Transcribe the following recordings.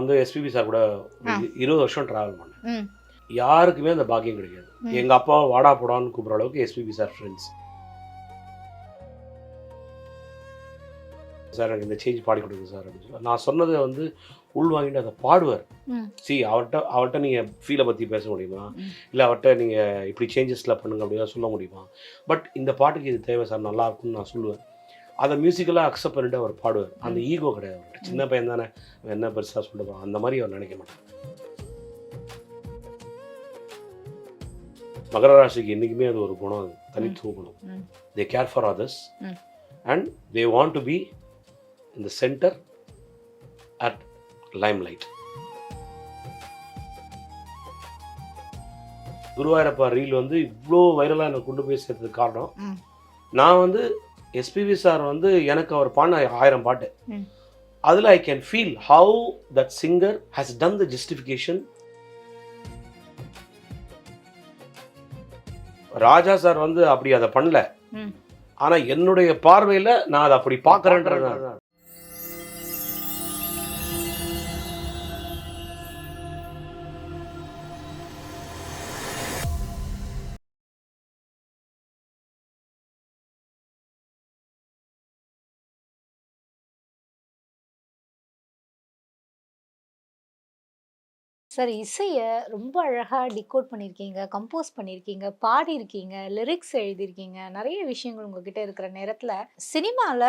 வந்து SPB sir கூட. இருபது வருஷம் ட்ராவல் பண்ணேன். யாருக்குமே அந்த பாக்கியம் கிடைக்காது. எங்கள் அப்பா வாடா போடான்னு கூப்பிட்ற அளவுக்கு எஸ்பிபி சார் ஃப்ரெண்ட்ஸ் சார் எனக்கு இந்த சேஞ்ச் பாடி கொடுங்க சார் அப்படின்னு நான் சொன்னதை வந்து உள் வாங்கிட்டு அதை பாடுவார். சி அவர்கிட்ட அவர்கிட்ட நீங்கள் ஃபீலை பற்றி பேச முடியுமா. இல்லை அவர்கிட்ட நீங்கள் இப்படி சேஞ்சஸ்லாம் பண்ணுங்க அப்படிலாம் சொல்ல முடியுமா? பட் இந்த பாட்டுக்கு இது தேவை சார் நல்லா இருக்கும்னு நான் சொல்லுவேன். அதை மியூசிக்கலாக அக்செப்ட் பண்ணிட்டு அவர் பாடுவார். அந்த ஈகோ கிடையாது அவர்கிட்ட சின்ன பையன் தானே என்ன பெருசாக சொல்லுவான் அந்த மாதிரி அவர் நினைக்க மாட்டார். மகர ராசிக்கு என்றைக்குமே அது ஒரு குணம் அது. தனித்துவ குணம். They care for others. And they want to be in the center at limelight. Guruvayurappa reel வந்து இவ்வளோ வைரலாக என்னை கொண்டு போய் சேர்த்ததுக்கு காரணம். நான் வந்து எஸ்பிவி சார் வந்து எனக்கு அவர் பாடின ஆயிரம் பாட்டு. அதில் I can feel how that singer has done the justification Raja sir வந்து அப்படி அதை பண்ணல. ஆனால் என்னுடைய பார்வையில் நான் அதை அப்படி பார்க்குறேன்றது சார் இசையை ரொம்ப அழகாக டிகோட் பண்ணியிருக்கீங்க கம்போஸ் பண்ணியிருக்கீங்க பாடியிருக்கீங்க லிரிக்ஸ் எழுதியிருக்கீங்க நிறைய விஷயங்கள் உங்ககிட்ட இருக்கிற நேரத்தில் சினிமாவில்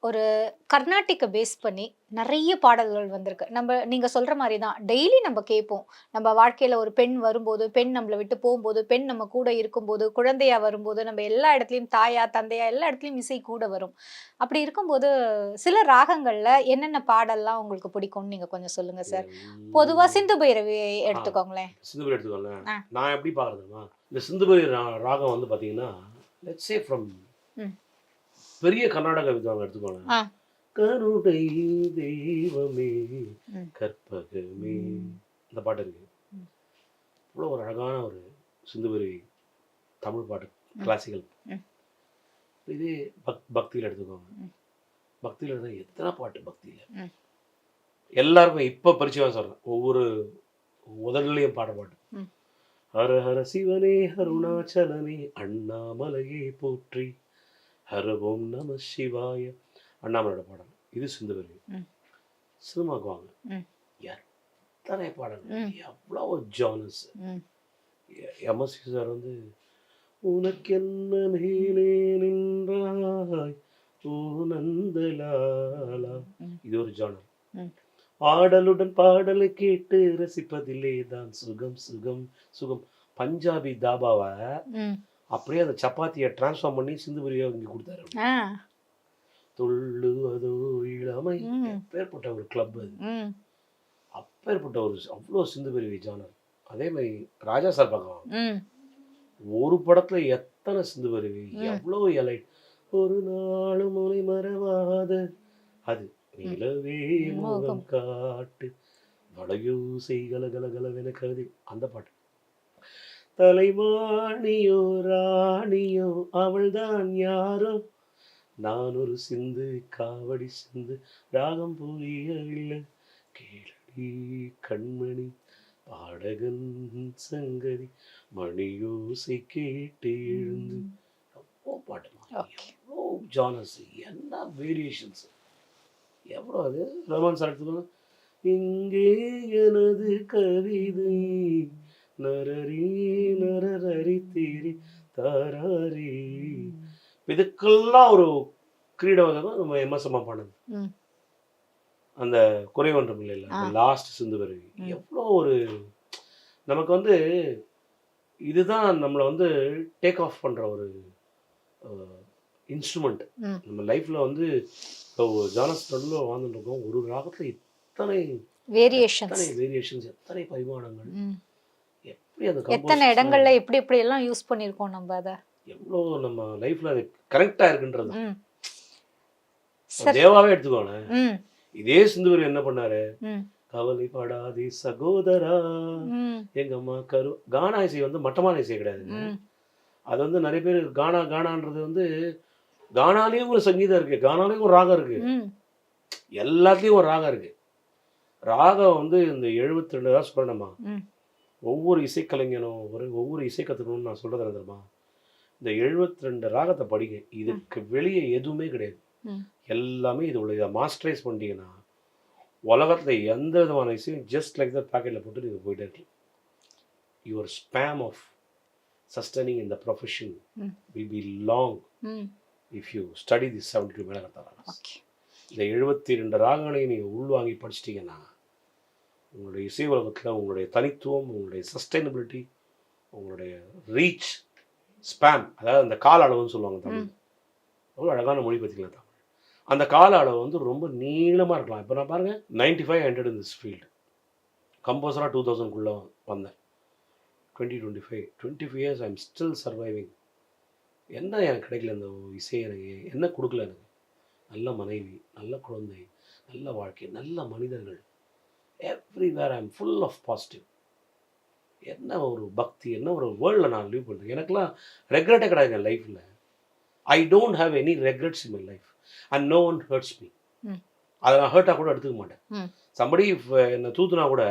ஒரு கர்நாடிக்கை பேஸ் பண்ணி நிறைய பாடல்கள் வந்திருக்கு. நம்ம நீங்கள் சொல்கிற மாதிரி தான் டெய்லி நம்ம கேட்போம். நம்ம வாழ்க்கையில் ஒரு பெண் வரும்போது பெண் நம்மளை விட்டு போகும்போது பெண் நம்ம கூட இருக்கும்போது குழந்தையா வரும்போது நம்ம எல்லா இடத்துலையும் தாயா தந்தையா எல்லா இடத்துலையும் இசை கூட வரும். அப்படி இருக்கும்போது சில ராகங்களில் என்னென்ன பாடல்லாம் உங்களுக்கு பிடிக்கும்னு நீங்கள் கொஞ்சம் சொல்லுங்கள் சார் பொதுவா சிந்து பைரவி எடுத்துக்கோங்களேன். சிந்துபுரி எடுத்துக்கோங்களேன். ஆ. நான் எப்படி பார்க்குறதுமா இந்த சிந்துபுரி ரா- ராகம் வந்து பார்த்தீங்கன்னா லெட்ஸ் சே ஃப்ரம். பெரிய கர்நாடக வித்வாங்க எடுத்துக்கோங்க ஆ. கருணை தெய்வமே. கற்பகமே. இந்த பாட்டு இருக்கு. இவ்வளோ ஒரு அழகான ஒரு சிந்துபுரி தமிழ் பாட்டு. கிளாசிக்கல். இதே பக் பக்தியில் எடுத்துக்கோங்க. பக்தியில் எடுத்தா எத்தனை பாட்டு பக்தியில் ம். எல்லாருக்கும் இப்போ பரிச்சயம் சொல்கிறேன் ஒவ்வொரு உதடுலையும் பாடுற பாட்டு. ஹர ஹர சிவனே அருணாச்சலனே அண்ணாமலையே போற்றி ஹர ஓம் நம சிவாய அண்ணாமலையோட பாடல் இது சிந்துவரி. சினிமாவுக்கு வாங்க. எத்தனை பாடல்கள். எவ்வளோ ஜானஸ். எம்எஸ்சி சார் வந்து உனக்கென்ன மேலே நின்றாய் ஓ நந்தலாலா. இது ஒரு ஜானர் ம். ஆடலுடன் பாடலை கேட்டு ரசிப்பதிலே தான் சுகம் சுகம் சுகம் பஞ்சாபி தாபாவை. அப்படியே அந்த சப்பாத்தியை டிரான்ஸ்ஃபார்ம் பண்ணி சிந்துபுரியா இங்கே கொடுத்தாரு ஆ. துள்ளுவதோ இளமை ம். அப்பேற்பட்ட ஒரு கிளப் அது. அப்பேற்பட்ட ஒரு அவ்வளோ சிந்துபுரி ஜானர் அதே மாதிரி ராஜா சார் பார்க்கலாம் ம். ஒரு படத்துல எத்தனை சிந்து வருவி ம். எவ்வளோ எலை ஒரு நாளும் முனை மறவாத அது நிலவே முகம். காட்டு வளையோசை கல கல கலவென கருதி அந்த பாட்டு தலைமாணியோ ராணியோ அவள்தான் யாரோ? நான் ஒரு சிந்து காவடி சிந்து ராகம் புரியவில்லை கேளடி கண்மணி பாடகன் சங்கதி மணியோசை கேட்டு எழுந்து. எவ்வளோ Okay. எவ்வளோ ஜானஸ் என்ன வேரியேஷன்ஸ் எவ்வளோ அது? ரமன் சார் இங்கே எனது கவிதை நரரி நரரி தீரி தாராரி இதுக்கெல்லாம் ஒரு கிரீடம் நம்ம எம்எஸ் அம்மா பாடுது. அந்த குறை ஒன்றும் இல்லை. லாஸ்ட் சிந்து வருவி. எவ்வளோ ஒரு நமக்கு வந்து இதுதான் நம்மளை வந்து டேக் ஆஃப் பண்ணுற ஒரு இன்ஸ்ட்ருமெண்ட். நம்ம லைஃப்பில் வந்து ஜானஸ் நடுவில் வாழ்ந்துட்டு இருக்கோம். ஒரு ராகத்தில் இத்தனை வேரியேஷன்ஸ் எத்தனை வேரியேஷன்ஸ் எத்தனை பரிமாணங்கள். எத்தனை இடங்கள்ல எப்படி எப்படி எல்லாம் யூஸ் பண்ணியிருக்கோம் நம்ம அதை எவ்வளோ நம்ம லைஃப்பில் அது கரெக்டாக இருக்குன்றது தேவாவே எடுத்துக்கோங்க. இதே சிந்துவர் என்ன பண்ணாரு ம். கவலைப்படாதே சகோதரா. எங்க அம்மா கரு கானா இசை வந்து மட்டமான இசை கிடையாது. அது வந்து நிறைய பேர் கானா கானான்றது வந்து கானாலேயும் ஒரு சங்கீதம் இருக்கு கானாலேயும் ஒரு ராகம் இருக்கு. எல்லாத்துலேயும் ஒரு ராகம் இருக்கு ராகம் வந்து இந்த எழுபத்தி ரெண்டு தான் சொல்லணுமா. ஒவ்வொரு இசைக்கலைஞனும் ஒரு ஒவ்வொரு இசை கற்றுக்கணும்னு நான் சொல்கிறது தெரியுமா? இந்த எழுபத்தி ரெண்டு ராகத்தை படிங்க. இதுக்கு வெளியே எதுவுமே கிடையாது. எல்லாமே இது உள்ள இதை மாஸ்டரைஸ் பண்ணிட்டீங்கன்னா உலகத்தில் எந்த விதமான இசையும் ஜஸ்ட் லைக் தட் பேக்கெட்டில் போட்டு நீங்கள் போயிட்டே இருக்கலாம். யுவர் ஸ்பேம் ஆஃப் சஸ்டனிங் இந்த profession. Will be long if you study the seventy two மேலே இந்த எழுபத்தி ரெண்டு ராகங்களையும் நீங்கள் உள்வாங்கி படிச்சிட்டிங்கன்னா உங்களுடைய இசை உலகத்தில் உங்களுடைய தனித்துவம் உங்களுடைய சஸ்டைனபிலிட்டி உங்களுடைய ரீச் ஸ்பேம் அதாவது அந்த கால அளவுன்னு சொல்லுவாங்க தமிழ். எவ்வளோ அழகான மொழி பார்த்தீங்களா தமிழ். அந்த கால அளவு வந்து ரொம்ப நீளமாக இருக்கலாம். இப்போ நான் பாருங்கள் ninety five hundred in this field கம்போசராக two தௌசண்ட்குள்ளே வந்தேன். Twenty twenty five twenty five years I am still surviving என்ன எனக்கு கிடைக்கல இந்த இசை எனக்கு? என்ன கொடுக்கல எனக்கு? நல்ல மனைவி நல்ல குழந்தை நல்ல வாழ்க்கை நல்ல மனிதர்கள். Everywhere I am full of positive என்ன ஒரு பக்தி என்ன ஒரு வேர்ல்டில் நான் லீவ் பண்ணுறேன் எனக்குலாம் ரெக்ரெட்டே கிடையாது என் லைஃப்பில் I don't have any regrets in my life and no one hurts me. அதை நான் ஹர்ட்டாக கூட எடுத்துக்க மாட்டேன். சம்படி என்னை தூத்துனா கூட.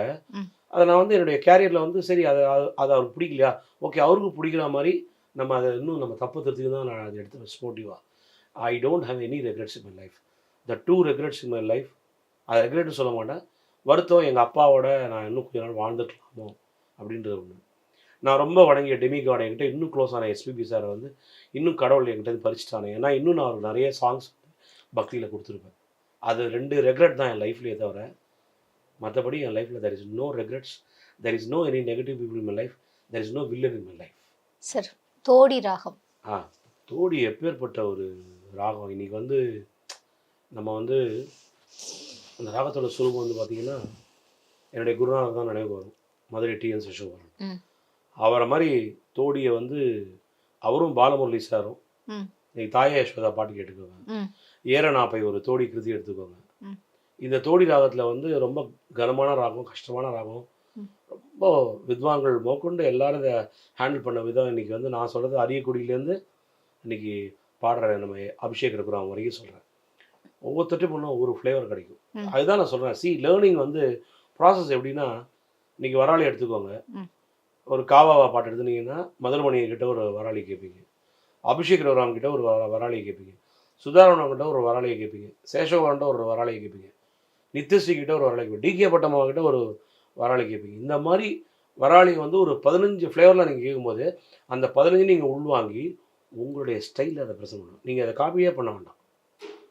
அதை நான் வந்து என்னுடைய கேரியரில் வந்து சரி அதை அது- அது அவருக்கு பிடிக்கலையா? ஓகே அவருக்கு பிடிக்கிற மாதிரி நம்ம அதை இன்னும் நம்ம தப்பு திருத்துக்கு தான் நான் அதை எடுத்து ஸ்போர்ட்டிவாக I don't have any regrets in my life the two regrets in my life அது ரெக்ரெட்னு சொல்ல மாட்டேன். வருத்தம் எங்கள் அப்பாவோட நான் இன்னும் கொஞ்ச நாள் வாழ்ந்துக்கலாமோ அப்படின்றது ஒன்று நான் ரொம்ப வணங்கிய டெமி கார்டு என்கிட்ட இன்னும் க்ளோஸ் ஆன எஸ்பிபி சாரை வந்து இன்னும் கடவுள் என்கிட்ட பறிச்சுட்டானே. ஏன்னா இன்னும் நான் நிறைய சாங்ஸ் பக்தியில் கொடுத்துருப்பேன். அது ரெண்டு ரெக்ரெட் தான் என் லைஃப்லேயே தவிர மற்றபடி என் லைஃப்பில் there is no regrets there is no any negative people in my life there is no villain in my life sir Thodi ராகம். ஆ தோடி எப்பேற்பட்ட ஒரு ராகம். இன்னைக்கு வந்து நம்ம வந்து அந்த ராகத்தோட சுரூபம் வந்து பார்த்தீங்கன்னா என்னுடைய குருநாதர் தான் நினைவு வரும் மதுரை டிஎன் சசிகுமாரன். அவரை மாதிரி தோடியை வந்து அவரும் பாலமுரளி சாரும். இன்னைக்கு தாயா யசோதா பாட்டு கேட்டுக்கோங்க ஏரநாப்பை ஒரு தோடி கிருதி எடுத்துக்கோங்க. இந்த தோடி ராகத்தில் வந்து ரொம்ப கனமான ராகம் கஷ்டமான ராகம். ரொம்ப வித்வான்கள் மோக்கொண்டு எல்லாரும் இதை ஹேண்டில் பண்ண விதம் இன்னைக்கு வந்து நான் சொல்கிறது அரியக்குடியிலேருந்து இன்னைக்கு பாடுற நம்ம அபிஷேக் ரகுராம் வரைக்கும் சொல்கிறேன் ஒவ்வொருத்தட்டும் பண்ணால் ஒவ்வொரு ஃப்ளேவர் கிடைக்கும். அதுதான் நான் சொல்கிறேன் சி லேர்னிங் வந்து ப்ராசஸ் எப்படின்னா இன்னைக்கு வராளி எடுத்துக்கோங்க. ஒரு காவாவா பாட்டு எடுத்துனீங்கன்னா மதுரமணி கிட்ட ஒரு வராளி கேட்பீங்க அபிஷேக் ரகுராம் கிட்ட ஒரு வர- வராளியை கேட்பீங்க சுதாரணம் கிட்ட ஒரு வராளியை கேட்பீங்க சேஷோகன்ட்ட ஒரு வராளியை கேட்பீங்க நித்யஸ்ரீ கிட்ட ஒரு வராளி கேட்பீங்க டிகே பட்டம்மா கிட்ட ஒரு வராளி கேட்பீங்க இந்த மாதிரி வராளி வந்து ஒரு பதினஞ்சு ஃப்ளேவரில் நீங்கள் கேட்கும்போது அந்த பதினஞ்சு நீங்கள் உள்வாங்கி உங்களுடைய ஸ்டைலில் அதை ப்ரெசென்ட் பண்ணணும். நீங்கள் அதை காப்பியே பண்ண வேண்டாம்.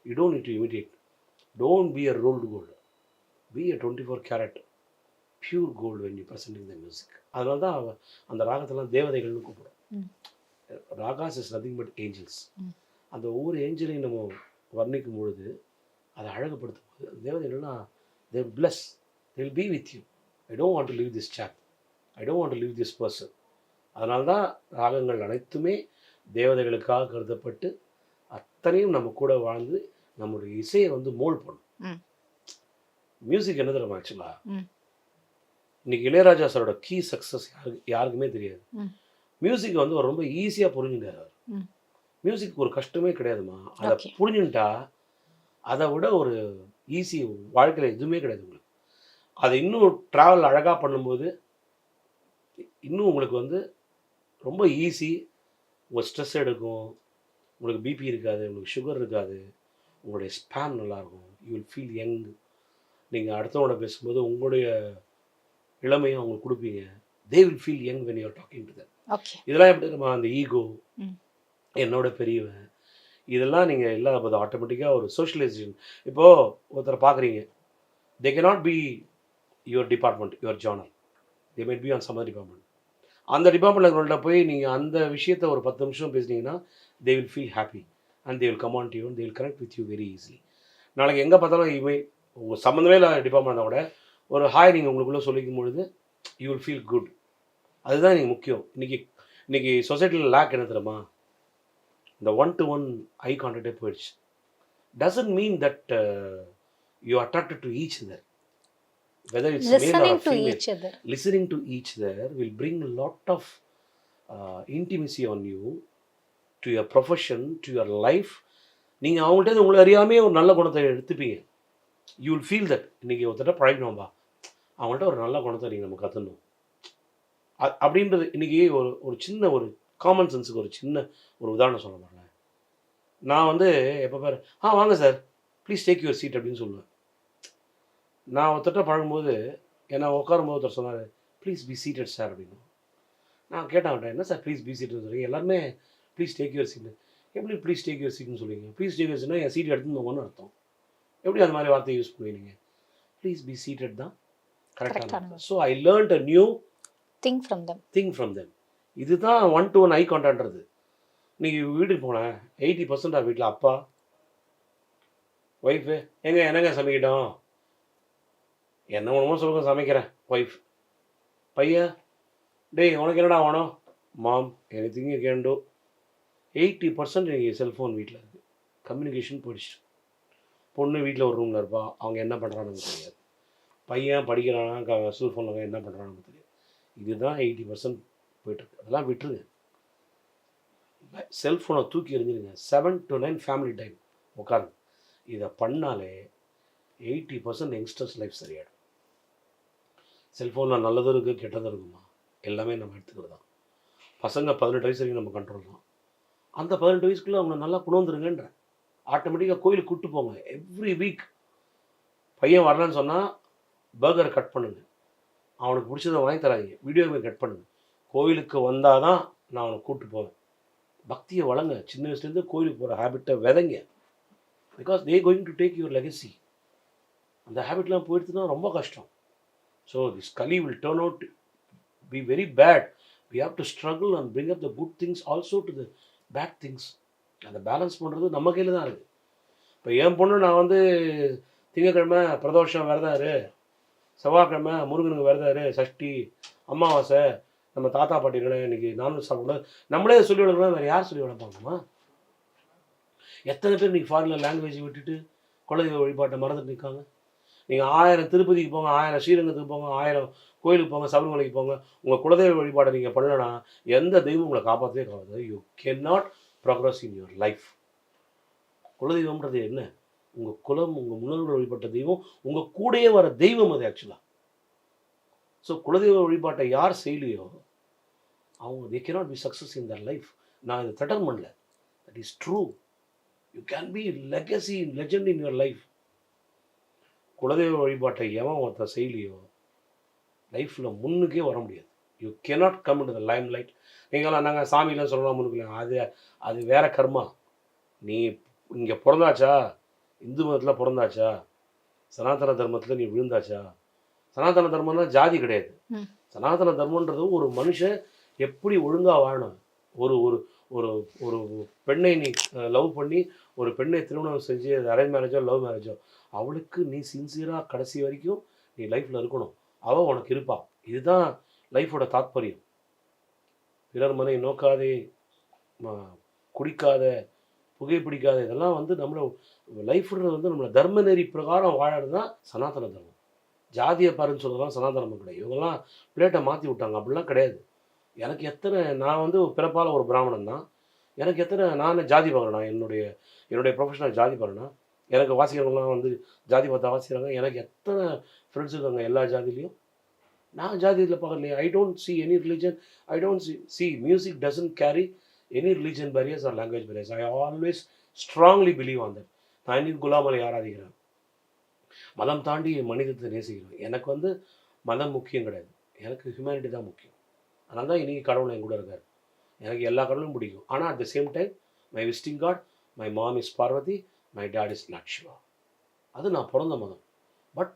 You don't need to immediate don't be a rolled gold be a twenty four carat pure gold when you presenting the music அதனால தான் அந்த ராகத்தெல்லாம் தேவதைகள்னு கூப்பிடும். Ragas is nothing but angels. அந்த ஒவ்வொரு ஏஞ்சலையும் நம்ம வர்ணிக்கும் பொழுது அதை அழகுபடுத்தும் போது தேவதைகள்லாம் they bless they will be with you I don't want to leave this chap I don't want to leave this person அதனால தான் ராகங்கள் அனைத்துமே தேவதைகளுக்காக கருதப்பட்டு அத்தனையும் நம்ம கூட வாழ்ந்து நம்மளுடைய இசையை வந்து மோல்ட் பண்ணும். மியூசிக் என்ன தெரியுமா ஆக்சுவலாக ம். இன்னைக்கு இளையராஜா சாரோட கீ சக்ஸஸ் யாருக்கு யாருக்குமே தெரியாது. மியூசிக் வந்து அவர் ரொம்ப ஈஸியாக புரிஞ்சுட்டார் அவர். மியூசிக் ஒரு கஷ்டமே கிடையாதுமா அதை. புரிஞ்சுட்டா அதை விட ஒரு ஈஸி வாழ்க்கையில் எதுவுமே கிடையாது உங்களுக்கு அதை இன்னும் ட்ராவல் அழகாக பண்ணும்போது இன்னும் உங்களுக்கு வந்து ரொம்ப ஈஸி உங்கள் ஸ்ட்ரெஸ் எடுக்கும் உங்களுக்கு பிபி இருக்காது உங்களுக்கு சுகர் இருக்காது உங்களுடைய ஸ்பேம் நல்லாயிருக்கும் யூ வில் ஃபீல் யங் நீங்கள் அடுத்தவங்களோட பேசும்போது உங்களுடைய இளமையும் அவங்களுக்கு கொடுப்பீங்க. They will feel young when you are talking to them இதெல்லாம் எப்படி நம்ம அந்த ஈகோ. என்னோட பெரியவன். இதெல்லாம் நீங்கள் எல்லாம் அது ஆட்டோமேட்டிக்காக ஒரு சோஷியலைசேஷன் இப்போது ஒருத்தரை பார்க்குறீங்க they cannot be your department your genre they might be on some department அந்த டிபார்ட்மெண்ட்டில் போய் நீங்கள் அந்த விஷயத்த ஒரு பத்து நிமிஷம் பேசுனீங்கன்னா they will feel happy and they will command you they will connect with you very easily நாளைக்கு எங்கே பார்த்தாலும் இவை உங்கள் சம்மந்தமே இல்லாத டிபார்ட்மெண்ட் கூட ஒரு ஹாய் நீங்கள் உங்களுக்குள்ளே சொல்லிக்கும் பொழுது யூ வில் ஃபீல் குட் அதுதான் எனக்கு முக்கியம். இன்னைக்கு இன்னைக்கு சொசைட்டியில் லேக் என்ன தெரியுமா? இந்த ஒன் டு ஒன் ஐ கான்டாக்டே போயிடுச்சு doesn't mean that you attracted to each other whether it's listening to each other listening to each there will bring a lot of uh, intimacy to your profession to your life நீங்கள் அவங்கள்ட்ட உங்களை அறியாமே ஒரு நல்ல குணத்தை எடுத்துப்பீங்க. You will feel that இன்றைக்கி ஒருத்தட்ட பழகினோம்பா. அவங்கள்ட்ட ஒரு நல்ல குணத்தை நீங்கள் நம்ம கற்றுணும் அப்படின்றது இன்றைக்கி ஒரு ஒரு சின்ன ஒரு காமன் சென்ஸுக்கு ஒரு சின்ன ஒரு உதாரணம் சொல்ல மாட்டேன் நான் வந்து எப்போ பாரு ஆ வாங்க sir please take your seat அப்படின்னு சொல்லுவேன். நான் ஒருத்தட்ட பழகும்போது என்ன உட்காரும்போது ஒருத்தர் சொன்னார் ப்ளீஸ் பி சீட்டட் சார் அப்படின்னு. நான் கேட்டேன் என்ன சார் ப்ளீஸ் பி சீட்னு எல்லாருமே ப்ளீஸ் டேக் யுவர் சீட் எப்படி ப்ளீஸ் டேக் யுவர் சீட்னு சொல்லுவீங்க ப்ளீஸ் டேக் யுவர் சீட்னா என் சீட் எடுத்துன்னு அர்த்தம். எப்படி அந்த மாதிரி வார்த்தையை யூஸ் பண்ணுவீங்க? ப்ளீஸ் பி சீட்டட் தான். கரெக்டான so I learned a new thing from them thing from them இதுதான் ஒன் டு ஒன் ஐ கான்டாக்ட்றது நீங்கள் வீட்டுக்கு போனேன். எயிட்டி பர்சன்டா வீட்டில் அப்பா ஒய்ஃபு எங்க என்னங்க சமைக்கிட்டோம்? என்ன வேணுமோ சொல்லுங்க சமைக்கிறேன் ஒய்ஃப் பையன் டேய் உனக்கு என்னடா வேணும்? Mom anything you can do eighty percent நீங்கள் செல்ஃபோன் வீட்டில் இருக்குது கம்யூனிகேஷன் போயிடுச்சு. பொண்ணு வீட்டில் ஒரு ரூமில் இருப்பா. அவங்க என்ன பண்ணுறான்னு தெரியாது. பையன் படிக்கிறானா க செல்ஃபோனில் என்ன பண்ணுறான்னு தெரியாது. இதுதான் எயிட்டி பர்சன்ட் போயிட்டுருக்கு. அதெல்லாம் விட்டுருங்க. செல்ஃபோனை தூக்கி எறிஞ்சிருங்க. Seven to nine family time உட்காருங்க. இதை பண்ணாலே எயிட்டி பர்சன்ட் யங்ஸ்டர்ஸ் லைஃப் சரியாயிடும். செல்ஃபோனில் நல்லதும் இருக்குது கெட்டதும் இருக்குமா? எல்லாமே நம்ம எடுத்துக்கிறது தான் பசங்க பதினெட்டு வயசு வரைக்கும் நம்ம கண்ட்ரோல் தான். அந்த பதினெட்டு வயசுக்குள்ளே அவனை நல்லா கொண்டு வந்துருங்கன்ற. ஆட்டோமேட்டிக்காக கோயிலுக்கு கூப்பிட்டு போங்க. எவ்ரி வீக் பையன் வரலன்னு சொன்னால் பர்கர் கட் பண்ணுங்க. அவனுக்கு பிடிச்சதை வாங்கி தராதீங்க. வீடியோவை கட் பண்ணுங்க. கோயிலுக்கு வந்தால் தான் நான் அவனை கூப்பிட்டு போவேன். பக்தியை வளங்க. சின்ன வயசுலேருந்து கோயிலுக்கு போகிற ஹேபிட்டை விதைங்க. Because they going to take your legacy அந்த ஹேபிட்லாம் போயிடுச்சுன்னா ரொம்ப கஷ்டம். So this Kali will turn out be very bad we have to struggle and bring up the good things also to the bad things அந்த balance பண்ணுறது நம்ம கையில் தான் இருக்குது இப்போ என் பொண்ணு நான் வந்து திங்கக்கிழமை பிரதோஷம் விரதாரு செவ்வாய்க்கிழமை முருகனுக்கு விரதாரு சஷ்டி அமாவாசை. நம்ம தாத்தா பாட்டிகளை இன்னைக்கு நான்வெஜ் சாப்பிடக்கூடாது. நம்மளே சொல்லி வளர்க்கணும். வேறு யார் சொல்லி வளர்ப்பாங்கம்மா? எத்தனை பேர் இன்னைக்கு ஃபாரினில் லாங்குவேஜ் விட்டுட்டு குலதெய்வ வழிபாட்டை மறந்துட்டு நிற்காங்க நீங்கள் ஆயிரம் திருப்பதிக்கு போங்க ஆயிரம் ஸ்ரீரங்கத்துக்கு போங்க ஆயிரம் கோயிலுக்கு போங்க சபரிமலைக்கு போங்க உங்கள் குலதெய்வ வழிபாட்டை நீங்கள் பண்ணலன்னா எந்த தெய்வம் உங்களை காப்பாற்றவே காப்பாது you can not progress in your life குலதெய்வம்ன்றது என்ன? உங்கள் குலம் உங்கள் முன்னோர்கள் வழிபட்ட தெய்வம் உங்கள் கூடயே வர தெய்வம் அது ஆக்சுவலாக ஸோ குலதெய்வ வழிபாட்டை யார் செய்யலையோ அவங்க they can not be success in their life நான் இதை தட்டன் பண்ணல. That is true you can be legacy legend in your life குலதெய்வ வழிபாட்டை எவன் ஒருத்தர் செய்யலையோ லைஃப்பில் முன்னுக்கே வர முடியாது. You cannot come into the limelight நீங்களாம் நாங்கள் சாமிலாம் சொல்லலாம் முன்னுக்கு அது அது வேற கர்மா. நீ இங்கே பிறந்தாச்சா? இந்து மதத்தில் பிறந்தாச்சா? சனாதன தர்மத்தில் நீ விழுந்தாச்சா? சனாதன தர்மம்னா ஜாதி கிடையாது. சனாதன தர்மன்றது ஒரு மனுஷன் எப்படி ஒழுங்காக வாழணும்? ஒரு ஒரு ஒரு ஒரு பெண்ணை நீ லவ் பண்ணி ஒரு பெண்ணை திருமணம் செஞ்சு அரேஞ்ச் மேரேஜோ லவ் மேரேஜோ அவளுக்கு நீ சின்சியராக கடைசி வரைக்கும் நீ லைஃப்பில் இருக்கணும். அவள் உனக்கு இருப்பா. இதுதான் லைஃபோட தாத்பரியம். பிறர் மனை நோக்காதே குடிக்காத புகைப்பிடிக்காத இதெல்லாம் வந்து நம்மளை லைஃப்ன்றது வந்து நம்மளை தர்ம நெறி பிரகாரம் வாழறது தான் சனாதன தர்மம். ஜாதியை பாருன்னு சொல்கிறதெல்லாம் சனாதனம் கிடையாது. இவங்கெல்லாம் பிளேட்டை மாற்றி விட்டாங்க. அப்படிலாம் கிடையாது. எனக்கு எத்தனை நான் வந்து பிறப்பால் ஒரு பிராமணன் தான். எனக்கு எத்தனை நான் ஜாதி பார்க்குறேனா என்னுடைய என்னுடைய ப்ரொஃபஷனல் ஜாதி பார்க்கணும் எனக்கு வாசிக்கிறவங்களாம் வந்து ஜாதி பார்த்தா வாசிக்கிறாங்க. எனக்கு எத்தனை ஃப்ரெண்ட்ஸ் இருக்காங்க எல்லா ஜாதிலையும் நான் ஜாதியில் பார்க்கலையே. I don't see any religion I don't see see music doesn't carry any religion barriers or language barriers I always strongly believe on that நான் இன்னைக்கு குலாமலை ஆராதிக்கிறேன். மதம் தாண்டி மனிதத்தை நேசிக்கிறேன். எனக்கு வந்து மதம் முக்கியம் கிடையாது. எனக்கு ஹியூமனிட்டி தான் முக்கியம். அதனால தான் இன்னைக்கு கடவுள் என் கூட இருக்கார். எனக்கு எல்லா கடவுளும் பிடிக்கும். ஆனால் at the same time my visiting god my mom is Parvati my dad is not Shiva அது நான் பிறந்த மதம் but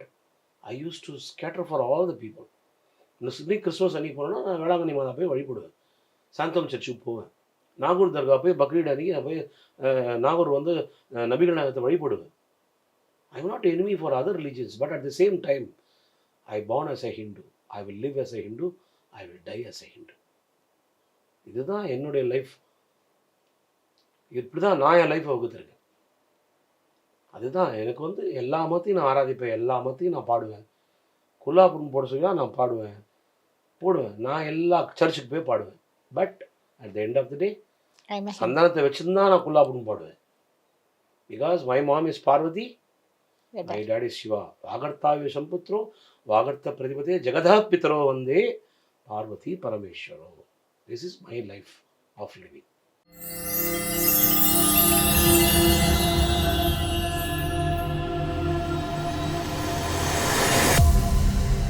I use to scatter for all the people இன்னைக்கு கிறிஸ்மஸ் அன்னைக்கு போனேன்னா நான் வேளாங்கண்ணி மாதா போய் வழிபடுவேன் சாந்தம் சர்ச்சுக்கு போவேன். நாகூர் தர்கா போய் பக்ரீட் அன்னைக்கு நான் போய் நாகூர் வந்து நபிகள் நாயகத்தை வழிபடுவேன் I am not enemy for other religions but at the same time I born as a Hindu I will live as a Hindu I will die as a Hindu இதுதான் என்னுடைய லைஃப் இப்படி தான் நான் என் லைஃப்பை வகுத்துருக்கேன். அதுதான். எனக்கு வந்து எல்லா மதத்தையும் நான் ஆராதிப்பேன். எல்லா மதத்தையும் நான் பாடுவேன். குல்லாபுரம் போட சொல்லி நான் பாடுவேன். போடுவேன். நான் எல்லா சர்ச்சுக்கு போய் பாடுவேன். But at the end of the day சந்தனத்தை வச்சுருந்தா நான் குல்லாபுரம் பாடுவேன். Because my mom is Parvati my daddy Shiva வாகர்த்தாவிய சம்புத்ரோ வாகர்த்த பிரதிபதே ஜெகதா பிதரோ வந்தே Parvati பரமேஸ்வரோ this is my life of living